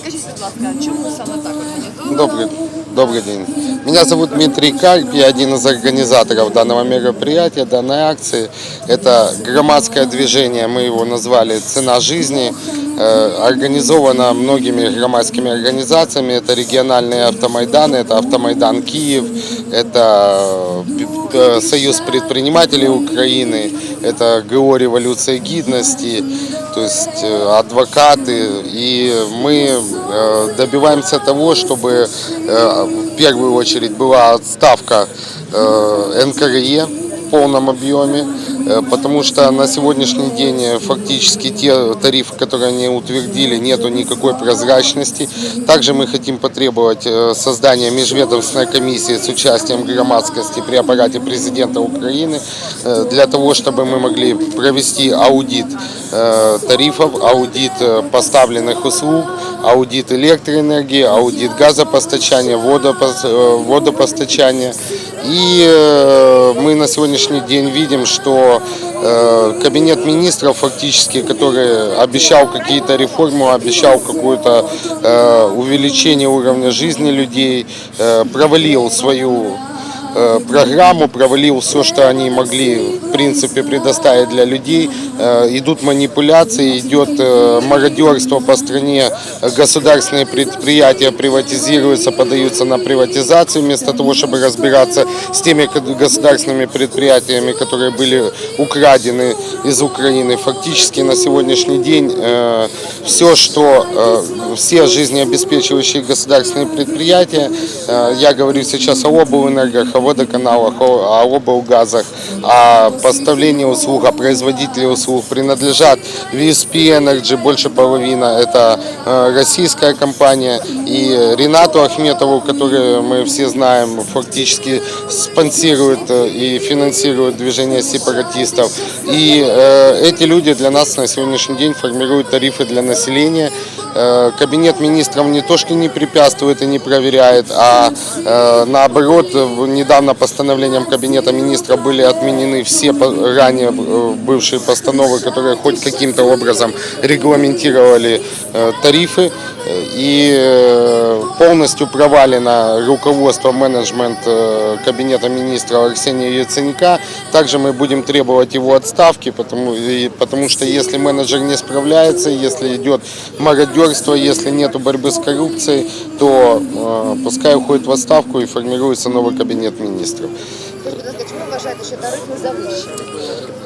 скажіть, будь ласка, чому саме так? Добрый, добрый день. Меня зовут Дмитрий Карп, я один из организаторов данного мероприятия, данной акции. Это громадское движение, мы его назвали «Цена жизни». Э, Организовано многими громадскими организациями. Это региональные автомайданы, это автомайдан Киев, это Союз предпринимателей Украины, это ГО «Революция гидности», то есть э, адвокаты. И мы э, добиваемся того, чтобы э, в первую очередь была отставка э, НКРЕ в полном объеме, э, потому что на сегодняшний день э, фактически те тарифы, которые они утвердили, нету никакой прозрачности. Также мы хотим потребовать э, создания межведомственной комиссии с участием громадскости при аппарате президента Украины э, для того, чтобы мы могли провести аудит э, тарифов, аудит э, поставленных услуг, аудит электроэнергии, аудит газопостачания, водопос- э, водопостачания. И э, мы на сегодняшний день видим, что э, кабинет министров фактически, который обещал какие-то реформы, обещал какое-то э, увеличение уровня жизни людей, э, провалил свою программу, провалил все, что они могли в принципе предоставить для людей. Э, Идут манипуляции, идет э, мародерство по стране, государственные предприятия приватизируются, подаются на приватизацию вместо того, чтобы разбираться с теми государственными предприятиями, которые были украдены из Украины. Фактически на сегодняшний день все, что э, все жизнеобеспечивающие государственные предприятия, э, я говорю сейчас о облэнергах, о водоканалах, о, облгазах, о поставлении услуг, о производителе услуг принадлежат VSP Energy, больше половины это э, российская компания, и Ренату Ахметову, который мы все знаем, фактически спонсирует э, и финансирует движение сепаратистов. И э, эти люди для нас на сегодняшний день формируют тарифы для населения. Э, Кабинет министров не то, что не препятствует и не проверяет, а э, наоборот, недавно постановлением Кабинета министров были отменены все ранее э, бывшие постановы, которые хоть каким-то образом регламентировали тарифы. И полностью провалено руководство, менеджмент Кабинета министров Арсения Яценюка. Также мы будем требовать его отставки, потому, и- потому что если менеджер не справляется, если идет мародерство, если нет борьбы с коррупцией, то э, пускай уходит в отставку и формируется новый Кабинет министров.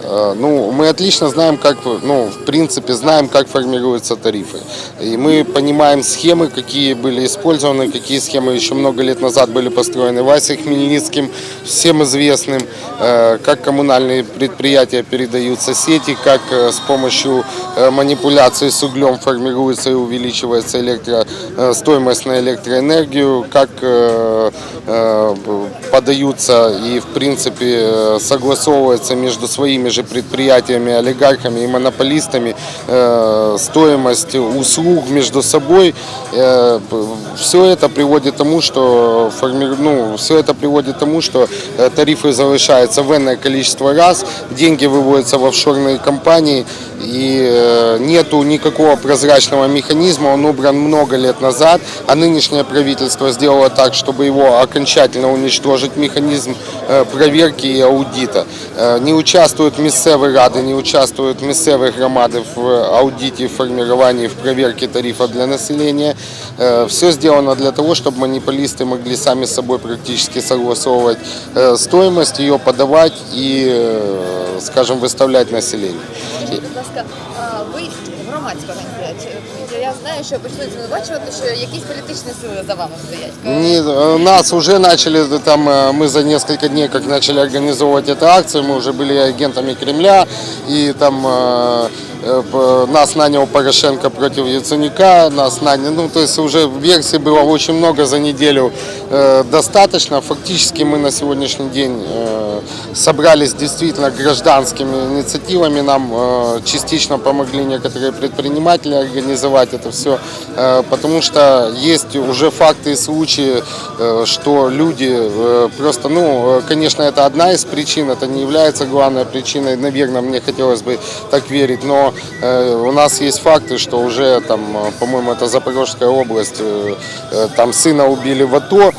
Ну, мы отлично знаем, как, ну, в принципе, знаем, как формируются тарифы. И мы понимаем схемы, какие были использованы, какие схемы еще много лет назад были построены Васей Хмельницким, всем известным, э, как коммунальные предприятия передаются сети, как э, с помощью э, манипуляции с углем формируется и увеличивается электро, э, стоимость на электроэнергию, как э, э, подаются и, в принципе, э, согласовывается между своими же предприятиями, олигархами и монополистами э, стоимость услуг между собой. Все это приводит к тому, что ну, все это приводит к тому, что э, тарифы завышаются в энное количество раз, деньги выводятся в офшорные компании, и э, нету никакого прозрачного механизма, он убран много лет назад, а нынешнее правительство сделало так, чтобы его окончательно уничтожить механизм э, проверки и аудита. Э, Не участвуют місцеві ради, не участвуют місцеві громади в аудиті, в формировании, в проверке тарифов для населения. Все сделано для того, чтобы монополисты могли сами с собой практически согласовывать э, стоимость, ее подавать и, э, скажем, выставлять населению. Скажіть, будь ласка, а ви громадська організація. Я знаю, що почали звинувачувати, що якісь політичні сили за вами стоять. Не, э, нас уже начали, э, там, э, мы за несколько дней, как начали организовывать эту акцию, мы уже были агентами Кремля, и там э, э, п- нас нанял Порошенко против Яценюка, нас нанял, ну то есть уже версий было очень много за неделю э, достаточно. Фактически мы на сегодняшний день э, собрались действительно гражданскими инициативами, нам э, частично помогли некоторые предприниматели организовать это все, э, потому что есть уже факты и случаи, э, что люди просто, ну, конечно, это одна из причин, это не является главной причиной, наверное, мне хотелось бы так верить, но у нас есть факты, что уже там, по-моему, это Запорожская область, там сына убили в АТО,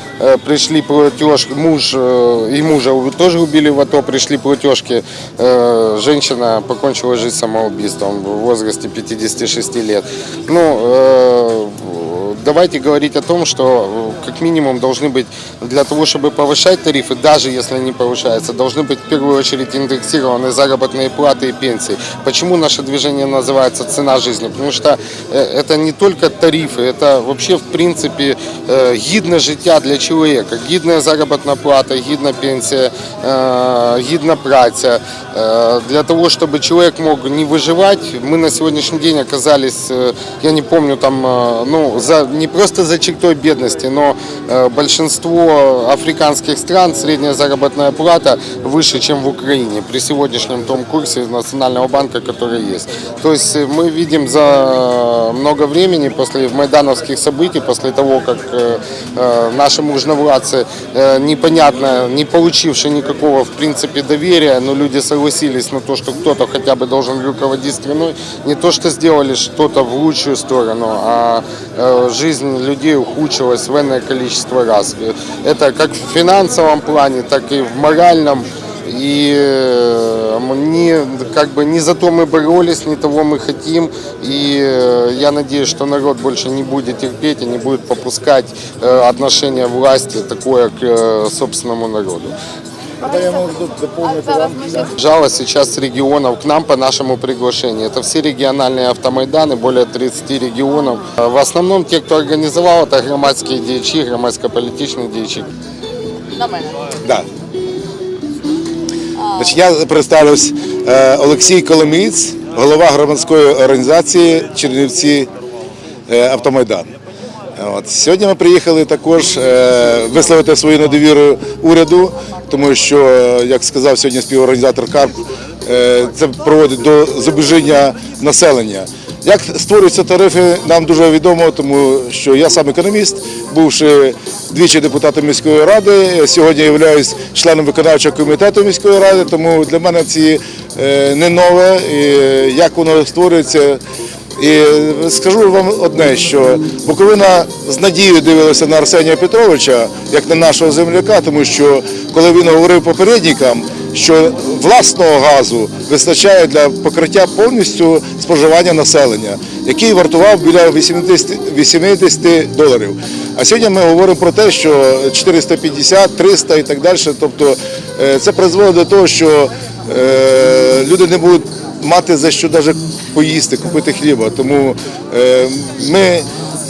пришли платеж, муж и мужа тоже убили в АТО, пришли платежки, э, женщина покончила жизнь самоубийством в возрасте 56 лет. Ну, э, давайте говорить о том, что э, как минимум должны быть для того, чтобы повышать тарифы, даже если они повышаются, должны быть в первую очередь индексированы заработные платы и пенсии. Почему наше движение называется «Цена жизни»? Потому что э, это не только тарифы, это вообще в принципе э, гідне життя для чоловіка, гідна заробітна плата, гідна пенсія, э, гідна праця. Э, Для того, чтобы человек мог не выживать, мы на сегодняшний день оказались, э, я не помню, там, э, ну, за, не просто за чертой бедности, но большинство африканских стран средняя заработная плата выше, чем в Украине при сегодняшнем том курсе Национального банка, который есть. То есть мы видим за много времени после майдановских событий, после того, как наши мужновладцы, непонятно, не получившие никакого, в принципе, доверия, но люди согласились на то, что кто-то хотя бы должен руководить страной, не то, что сделали что-то в лучшую сторону, а э, жизнь людей ухудшилась в энное количество раз. Это как в финансовом плане, так и в моральном. И э, не, как бы не за то мы боролись, не того мы хотим. И э, я надеюсь, что народ больше не будет терпеть и не будет попускать отношение власти такое к собственному народу. Та я можу тут доповнити зараз вам. ми ще Жало сейчас с регионов к нам по нашему приглашению. Это все региональные автомайданы, более 30 регионов. В основном те, кто организовал, это громадские діячі, громадсько-політичні діячі. на мене. Да. Значить, я представлюсь е, Олексій Коломієць, голова громадської організації Чернівці е, Автомайдан. От. Сьогодні ми приїхали також е, висловити свою недовіру уряду, тому що, е, як сказав сьогодні співорганізатор КАРП, е, це проводить до зубожіння населення. Як створюються тарифи, нам дуже відомо, тому що я сам економіст, бувши двічі депутатом міської ради, сьогодні являюсь членом виконавчого комітету міської ради, тому для мене ці не нове, і як воно створюється. І скажу вам одне, що Буковина з надією дивилася на Арсенія Петровича, як на нашого земляка, тому що коли він говорив попередникам, що власного газу вистачає для покриття повністю споживання населення, який вартував біля 80, 80 доларів. А сьогодні ми говоримо про те, що 450, 300 і так далі. Тобто е, це призводить до того, що е, люди не будуть мати за що навіть поїсти, купити хліба. Тому е, ми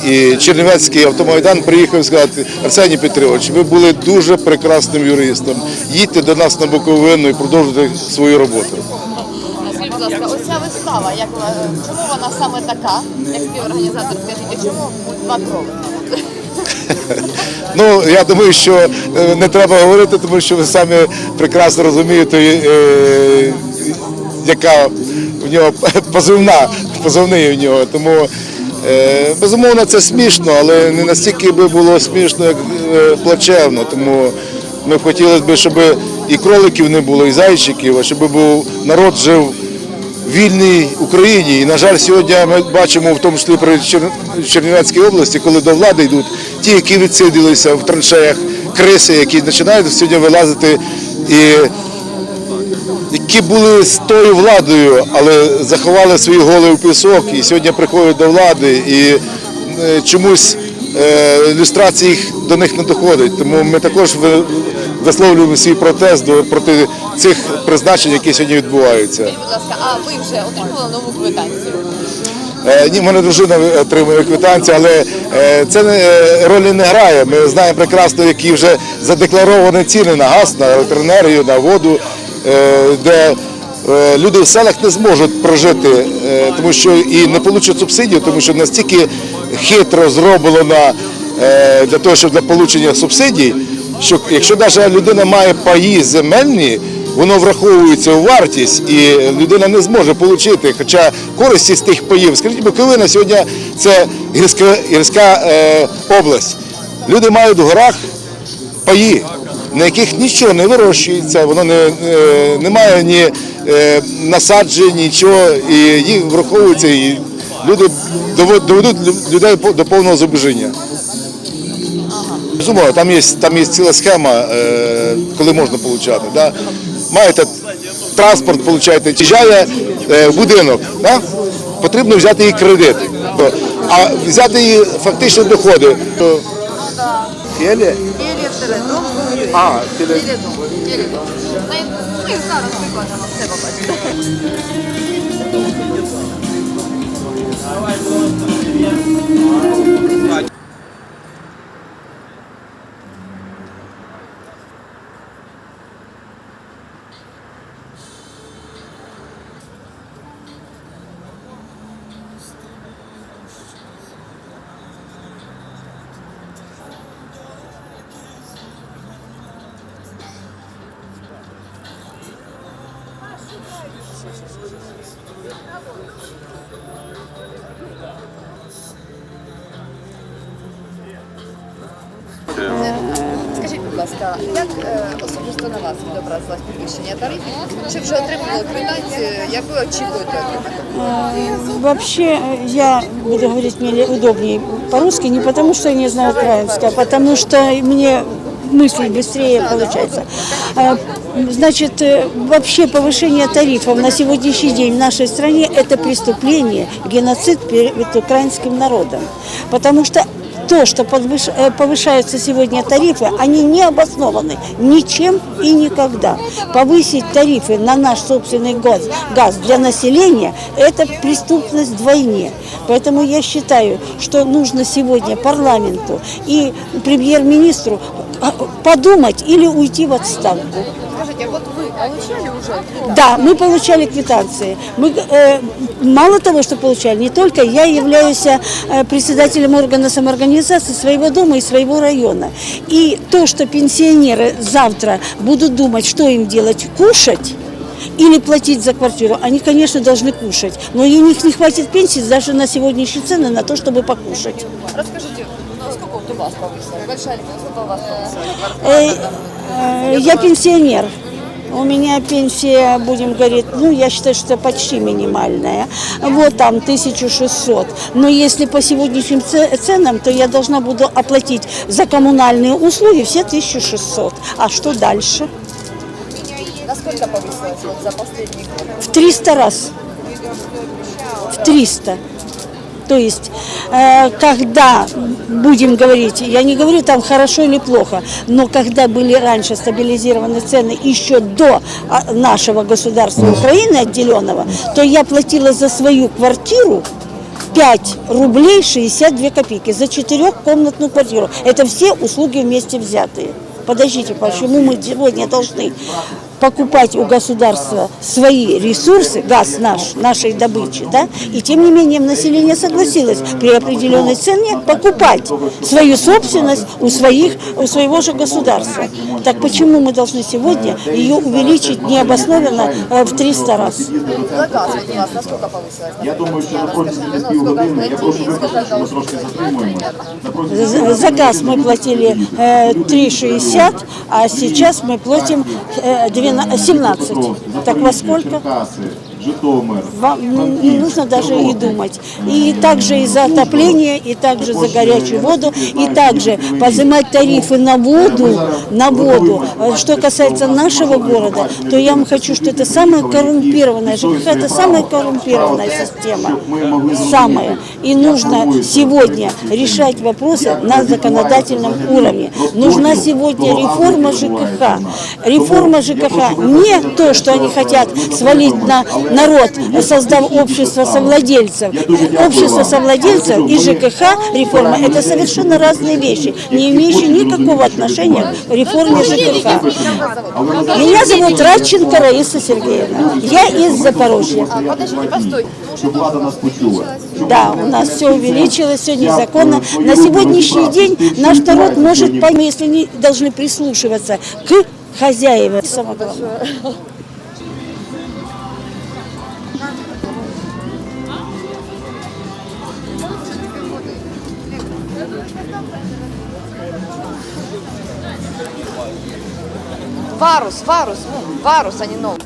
і Чернівецький автомайдан приїхав сказати, Арсеній Петрович, ви були дуже прекрасним юристом. Їдьте до нас на Буковину і продовжуйте свою роботу. Скажіть, будь ласка, оця вистава, як чому вона саме така, як співорганізатор, скажіть, чому два крови? Ну я думаю, що е, не треба говорити, тому що ви самі прекрасно розумієте, е, яка в нього позивна, позивний у нього. Тому е, безумовно це смішно, але не настільки би було смішно, як е, плачевно. Тому ми б хотіли б, щоб і кроликів не було, і зайчиків, а щоб був народ жив вільній Україні. І, на жаль, сьогодні ми бачимо, в тому числі при Чернівецькій області, коли до влади йдуть ті, які відсиділися в траншеях, криси, які починають сьогодні вилазити і які були з тою владою, але заховали свої голови в пісок і сьогодні приходять до влади і е, чомусь е, ілюстрації їх до них не доходить. Тому ми також висловлюємо свій протест проти цих призначень, які сьогодні відбуваються. Скажіть, будь ласка, а ви вже отримали нову квитанцію? Е, Ні, в мене дружина отримує квитанцію, але це ролі не грає. Ми знаємо прекрасно, які вже задекларовані ціни на газ, на електроенергію, на воду, де е, люди в селах не зможуть прожити, е, тому що і не получать субсидію, тому що настільки хитро зроблено е, для того, щоб для отримання субсидій, що якщо навіть людина має паї земельні, воно враховується у вартість, і людина не зможе отримати, хоча користі з тих паїв. Скажіть, Буковина сьогодні це гірська, гірська е, область. Люди мають в горах паї, на яких нічого не вирощується, воно не, не, не має ні е, насаджень, нічого, і їх враховується, і люди доведуть людей до повного зубожіння. Безумовно, там є, там є ціла схема, е, коли можна отримати. Да? Маєте транспорт, получаєте, чижає е, будинок, да? потрібно взяти її кредит. А взяти її фактично доходи. то Фелі? Телеферендум. А, теле... Теледом. Теледом. Ну і зараз прикладемо все побачите. Скажіть, будь ласка, як е, особисто на вас відобразилось підвищення тарифів? Чи вже отримали квитанцію? Як ви очікуєте отримати? Вообще, э, я буду говорить мне удобнее по-русски, не потому что я не знаю украинского, а потому что мне мысль быстрее получается. А, Значит, э, вообще повышение тарифов на сегодняшний день в нашей стране – это преступление, геноцид перед украинским народом. Потому что то, что э, повышаются сегодня тарифы, они не обоснованы ничем и никогда. Повысить тарифы на наш собственный газ, газ для населения – это преступность вдвойне. Поэтому я считаю, что нужно сегодня парламенту и премьер-министру а, подумать или уйти в отставку. Скажіть, а от ви получали вже квитанцію? Да, мы получали квитанции. Мы, э, мало того, что получали, не только я являюсь э, председателем органа самоорганизации своего дома и своего района. И то, что пенсионеры завтра будут думать, что им делать, кушать или платить за квартиру, они, конечно, должны кушать. Но у них не хватит пенсии даже на сегодняшние цены на то, чтобы покушать. Расскажите, у вас повысилось? Большая вас? Э, э, Я пенсионер. У меня пенсия, будем говорить, ну, я считаю, что это почти минимальная. Вот там 1600. Но если по сегодняшним це- ценам, то я должна буду оплатить за коммунальные услуги все 1600. А что дальше? Насколько повысилось вот за последний год? В 300 раз. В 300. То есть, э, когда будем говорить, я не говорю там хорошо или плохо, но когда были раньше стабилизированы цены еще до а, нашего государства Украины отделенного, то я платила за свою квартиру 5 рублей 62 копейки за четырехкомнатную квартиру. Это все услуги вместе взятые. Подождите, почему мы сегодня должны покупать у государства свои ресурсы, газ наш, нашей добычи, да, и тем не менее население согласилось при определенной цене покупать свою собственность у своих, у своего же государства. Так почему мы должны сегодня ее увеличить необоснованно э, в 300 раз? За газ вот у вас насколько повысилось? Я думаю, що на протязі Расскажите, десь ну, сколько півгодини я прошу сколько вибачення, ми должно трошки быть? затримуємося. На протязі За за газ мы платили э, 3,60, а сейчас мы платим э, 12 17. Так во сколько? Житомир. Вам не нужно даже и думать. И также и за отопление, и также за горячую воду, и также поднимать тарифы на воду, на воду. Э, Что касается нашего города, то я вам хочу, что это самая коррумпированная ЖКХ, это самая коррумпированная система. Самая. И нужно сегодня решать вопросы на законодательном уровне. Нужна сегодня реформа ЖКХ. Реформа ЖКХ не то, что они хотят свалить на народ создал общество совладельцев. Общество совладельцев и ЖКХ реформа – это совершенно разные вещи, не имеющие никакого отношения к реформе ЖКХ. Меня зовут Радченко Раиса Сергеевна. Я из Запорожья. А, подождите, постой. Щоб влада нас почула. Щоб Да, у нас все увеличилось, все незаконно. На сегодняшний день наш народ может понять, если они должны прислушиваться к хозяевам. Самое главное. Варус, варус, ну, варус, а не нов.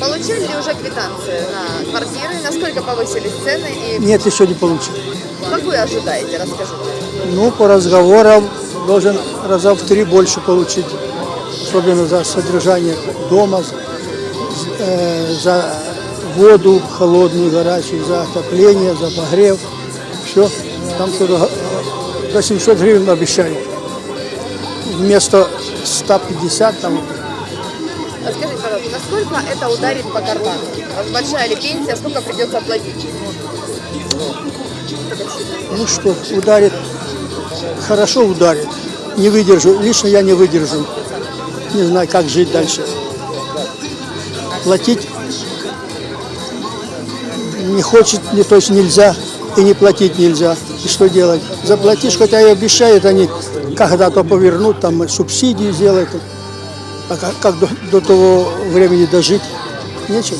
Получили ли уже квитанции на квартиры? Насколько повысились цены и Нет, еще не получил. какую ожидаете? Расскажите. Ну, по разговорам должен раза в три больше получить, особенно за содержание дома, э, за воду холодную, горячую, за отопление, за погрев. Все, там э, до 700 гривен обещают. Вместо 150 там А Скажите, пожалуйста, насколько это ударит по карману? Большая ли пенсия, сколько придется платить? Ну что, ударит, хорошо ударит. Не выдержу, лично я не выдержу. Не знаю, как жить дальше. Платить не хочет, не, то есть нельзя, и не платить нельзя. И что делать? Заплатишь, хотя и обещают они когда-то повернут, там субсидию сделают. А как, как до, до того времени дожить? Нечем.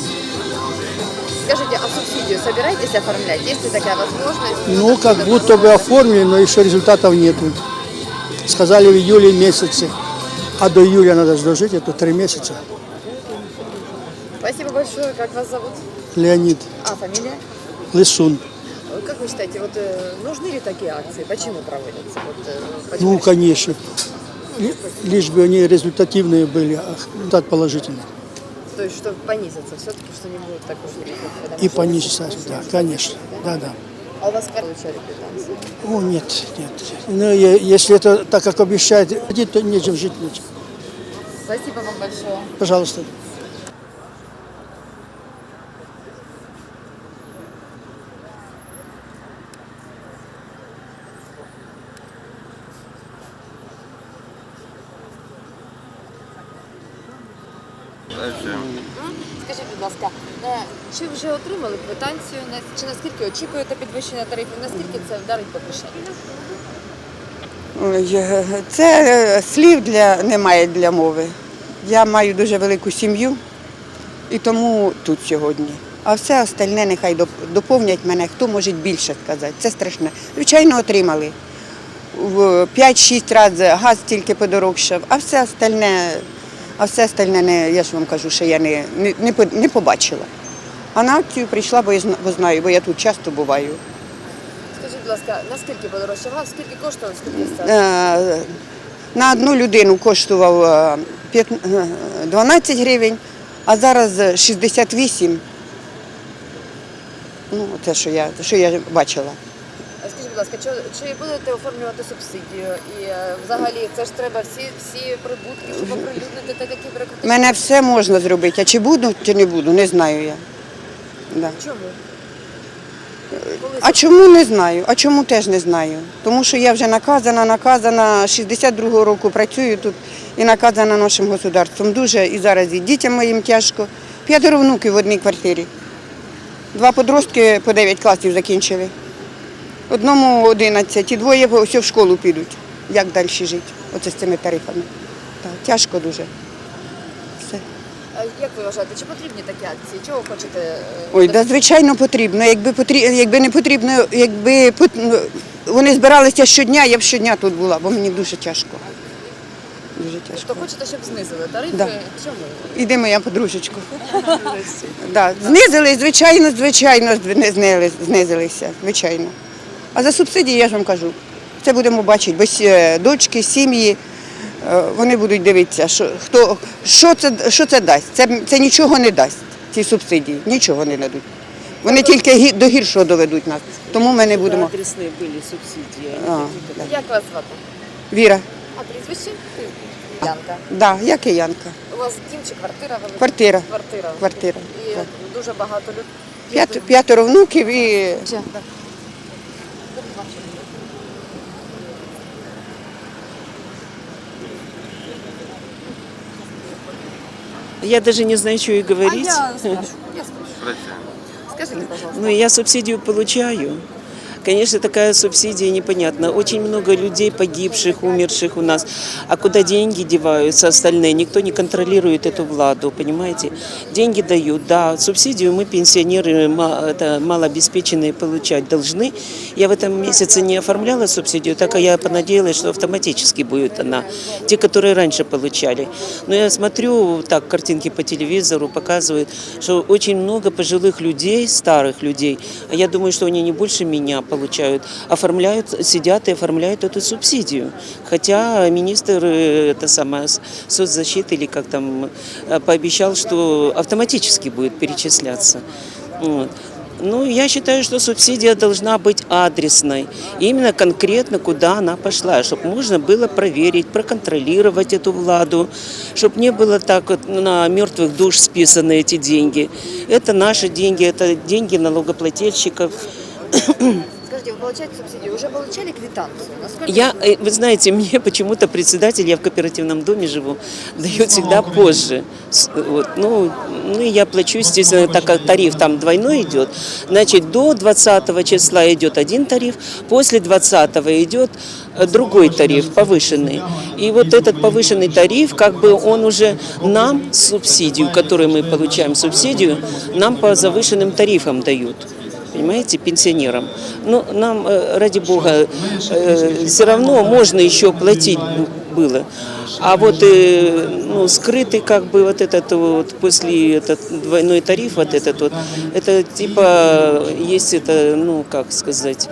Скажите, а субсидию собираетесь оформлять? Есть ли такая возможность? Ну, как будто бы оформили, но еще результатов нету. Сказали в июле месяце, а до июля надо дожить, это три месяца. Спасибо большое. Как вас зовут? Леонид А, фамилия? Лысун. Как вы считаете, вот э, нужны ли такие акции? Почему проводятся? Вот, э, почему Ну, конечно. Ли- Лишь бы они результативные были, а результат положительный. То есть, чтобы понизиться, все-таки, что не будет так уж И понизиться, да, конечно. Да, да. А у вас как получали квитанции? О, нет, нет. Ну, если это так, как обещают, то нечем жить, нечем. Спасибо вам большое. Пожалуйста. Чи вже отримали квитанцію? Чи наскільки очікуєте підвищення тарифів? Наскільки це вдарить по кишені? Це е, слів для немає для мови. Я маю дуже велику сім'ю і тому тут сьогодні. А все остальне нехай доповнять мене, хто може більше сказати. Це страшне. Звичайно, отримали. В 5-6 разів газ тільки подорожчав, а все остальне, а все остальне не, я ж вам кажу, що я не, не, не побачила. А на акцію прийшла, бо я знаю, бо я тут часто буваю. Скажіть, будь ласка, наскільки подорожчав газ? Скільки коштував, скільки? Е, на одну людину коштував е, п'ят- е, 12 гривень, а зараз 68. Ну, те, що я, що я бачила. Скажіть, будь ласка, чи, чи будете оформлювати субсидію? І е, взагалі це ж треба всі, всі прибутки, щоб оприлюднити так, як і бюрократичні. Мене все можна зробити, а чи буду, чи не буду, не знаю я. Да. Чому? А чому не знаю? А чому теж не знаю? Тому що я вже наказана, наказана, 62-го року працюю тут і наказана нашим государством. Дуже і зараз і дітям моїм тяжко. П'ятеро внуків в одній квартирі. Два подростки по 9 класів закінчили. Одному 11, і двоє ось в школу підуть. Як далі жити? Оце з цими тарифами. Так, тяжко дуже. Як ви вважаєте, чи потрібні такі акції? Чого хочете? е, Ой, да, звичайно, потрібно. Якби потрібно, якби не потрібно, якби ну, вони збиралися щодня, я б щодня тут була, бо мені дуже тяжко. Дуже тяжко. То хочете, щоб знизили тарифи? Да. Чому? Іди моя подружечко. да. Знизили, звичайно, звичайно, знизилися, звичайно. А за субсидії я ж вам кажу, це будемо бачити, бо е, дочки, сім'ї, вони будуть дивитися, що, хто, що, це, що це дасть. Це, це нічого не дасть, ці субсидії, нічого не дадуть. Вони тільки гі- до гіршого доведуть нас. Тому ми не будемо. Адресные были субсидии. А, Як вас звати? Віра, А прізвище? Янка. да, я киянка. У вас дім чи квартира велика? Квартира. Квартира. Квартира. І так. дуже багато людей. П'ятеро внуків і Я даже не знаю, что и А говорить. я спрошу. Я спрошу. Скажите, пожалуйста. Ну, я субсидию получаю. Конечно, такая субсидия непонятна. Очень много людей погибших, умерших у нас. А куда деньги деваются остальные? Никто не контролирует эту владу, понимаете? Деньги дают, да. Субсидию мы, пенсионеры, это, малообеспеченные, получать должны. Я в этом месяце не оформляла субсидию, так как я понадеялась, что автоматически будет она. Те, которые раньше получали. Но я смотрю, так, картинки по телевизору показывают, что очень много пожилых людей, старых людей, а я думаю, что они не больше меня получают, оформляют, сидят и оформляют эту субсидию. Хотя министр э, это самое, соцзащиты или как там э, пообещал, что автоматически будет перечисляться. Вот. Ну, я считаю, что субсидия должна быть адресной. Именно конкретно, куда она пошла, чтобы можно было проверить, проконтролировать эту владу, чтобы не было так вот на мертвых душ списаны эти деньги. Это наши деньги, это деньги налогоплательщиков. Получаете субсидию? Уже получали квитанцию? Насколько Я, э, вы знаете, мне почему-то председатель, я в кооперативном доме живу, дает всегда позже. Вот, ну, ну, я плачу, естественно, так как тариф там двойной идет, значит, до 20 числа идет один тариф, после 20 идет э, другой тариф, повышенный. И вот этот повышенный тариф, как бы он уже нам субсидию, которую мы получаем, субсидию, нам по завышенным тарифам дают понимаете, пенсионерам. Ну, нам, э, ради бога, все равно можно еще платить было. А вот э, ну, скрытый как бы вот этот вот после этот двойной тариф вот этот вот, это типа есть это, ну как сказать,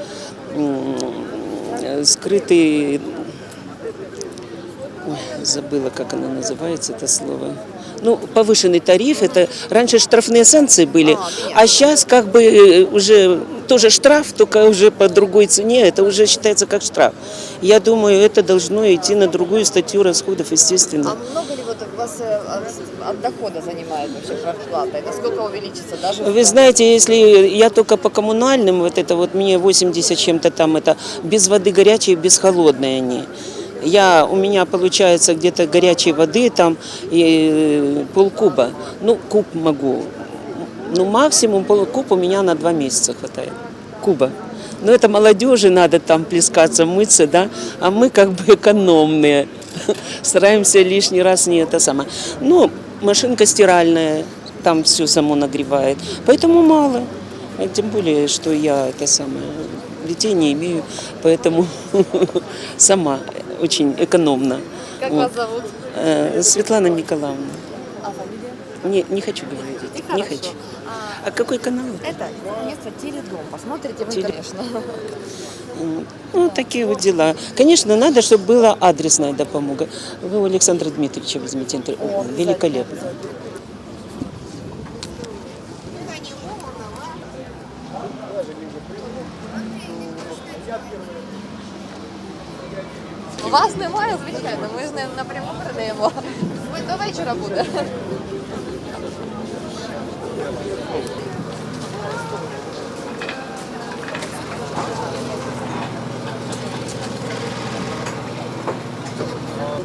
э, скрытый Ой, забыла, как оно называется, это слово. Ну, повышенный тариф, это раньше штрафные санкции были, а сейчас как бы э, уже тоже штраф, только уже по другой цене, это уже считается как штраф. Я думаю, это должно идти на другую статью расходов, А естественно. много ли вот у вас э, от, от дохода занимает вообще квартплата? И насколько увеличится даже? Вы знаете, если я только по коммунальным, вот это вот мне 80 чем-то там, это без воды горячей, без холодной они. Я, у меня получается где-то горячей воды там и полкуба. Ну, куб могу. Ну, максимум полкуб у меня на два месяца хватает. Куба. Но это молодежи надо там плескаться, мыться, да, а мы как бы экономные. Стараемся лишний раз не это самое. Ну, машинка стиральная, там все само нагревает. Поэтому мало. А Тем более, что я это самое, детей не имею, поэтому сама очень экономно. Как Вот. вас зовут? Э, Светлана Николаевна. А фамилия? Не, не хочу говорить. Не хочу. А какой канал? Это место Теледом. Посмотрите вы, Теле- конечно. Ну, такие вот дела. Конечно, надо, чтобы была адресная допомога. Вы у Александра Дмитриевича возьмите интервью. Великолепно. Не напряму передаємо. Ми до вечора буде.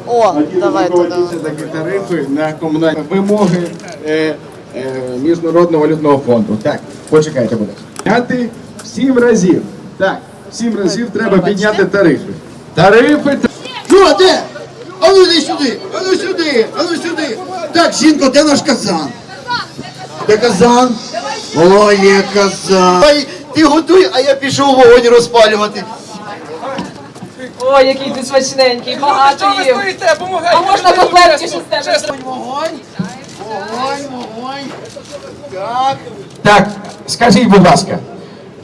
О, давай туди. Такі тарифи на комунальні вимоги е, е, Міжнародного валютного фонду. Так, почекайте, будь ласка. Сім разів. Так, в сім разів треба підняти тарифи. Тарифи Ну, а де? А ну йди сюди, а ну сюди, а ну сюди. Так, жінко, де наш казан? Де казан? О, є казан. Ай, ти готуй, а я пішов вогонь розпалювати. Ой, який ти смачненький, багато їв. А можна котлетки ще з тебе? Вогонь! Вогонь, вогонь! Так. Так, скажіть, будь ласка,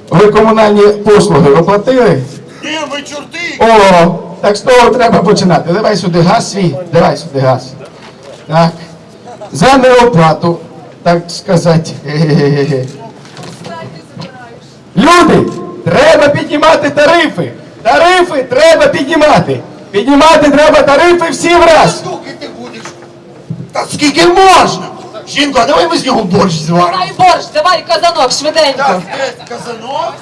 ви комунальні послуги оплатили? Ні, ви чорти! О, так з того треба починати. Давай сюди газ свій, давай сюди газ. Так. За неоплату, так сказати. Люди, треба піднімати тарифи. Тарифи треба піднімати. Піднімати треба тарифи всі враз. Скільки ти будеш? Та скільки можна? Жінко, а давай ми з нього борщ зваримо. Давай борщ, давай казанок, швиденько. Так, е, казанок.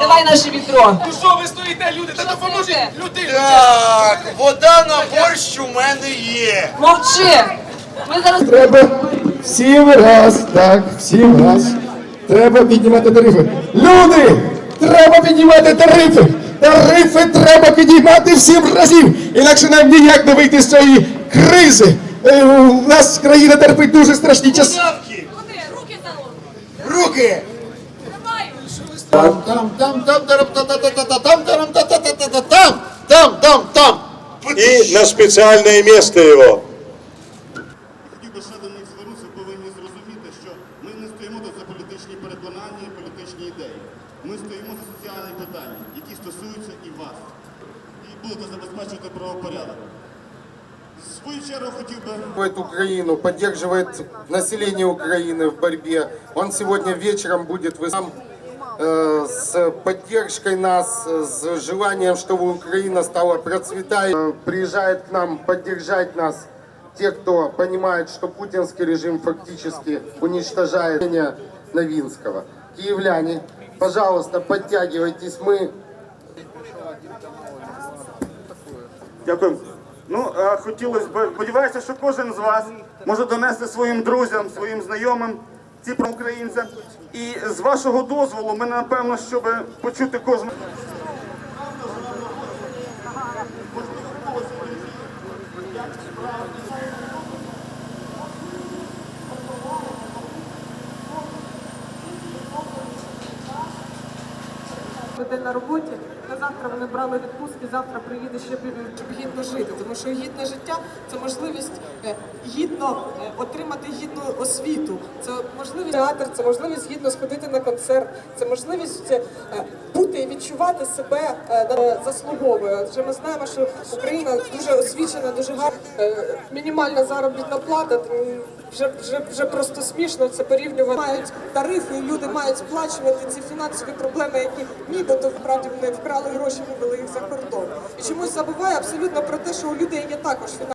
Давай наше відро. Ну що ви стоїте, люди? Та допоможіть людині! Так, вода на борщ у мене є. Мовчи. Ми зараз Треба всім раз, так, всім раз. Треба піднімати тарифи. Люди! Треба піднімати тарифи! Тарифи треба піднімати в сім разів! Інакше нам ніяк не вийти з цієї кризи. Е, У нас країна терпить дуже страшні часи. Руки! Там, там, там, там, тарам, та, та, та, та, та, там, тарам, та, та, та, та, та, там, там, там, там. І на спеціальне місце його. Хотів би ще до них звернутися, повинні зрозуміти, що ми не стоїмо тут за політичні переконання і політичні ідеї. Ми стоїмо за соціальні питання, які стосуються і вас. І будете забезпечувати правопорядок. В свою чергу хотів би поддерживает Украину, поддерживает население Украины в борьбе. Он сегодня вечером будет вы сам э, с поддержкой нас, э, с желанием, чтобы Украина стала процветать. Э, Приезжает к нам поддержать нас те, кто понимает, что путинский режим фактически уничтожает население Новинского. Киевляне, пожалуйста, подтягивайтесь. Мы Дякую. Ну, е, хотілося б, сподіваюся, що кожен з вас може донести своїм друзям, своїм знайомим ці про українця. І з вашого дозволу, мене напевно, щоб почути кожного. день на роботі. Завтра вони брали відпустки, завтра приїде ще гідно жити. Тому що гідне життя це можливість е, гідно е, отримати гідну освіту. Це можливість театр, це можливість гідно сходити на концерт, це можливість е, бути і відчувати себе заслуговує. Адже ми знаємо, що Україна дуже освічена, дуже гарна. Мінімальна заробітна плата. Вже, вже, вже просто смішно це порівнювати. Мають тарифи, і люди мають сплачувати ці фінансові проблеми, які нібито вправді вони вкрали гроші, вивели їх за кордон. І чомусь забуває абсолютно про те, що у людей є також фінансові.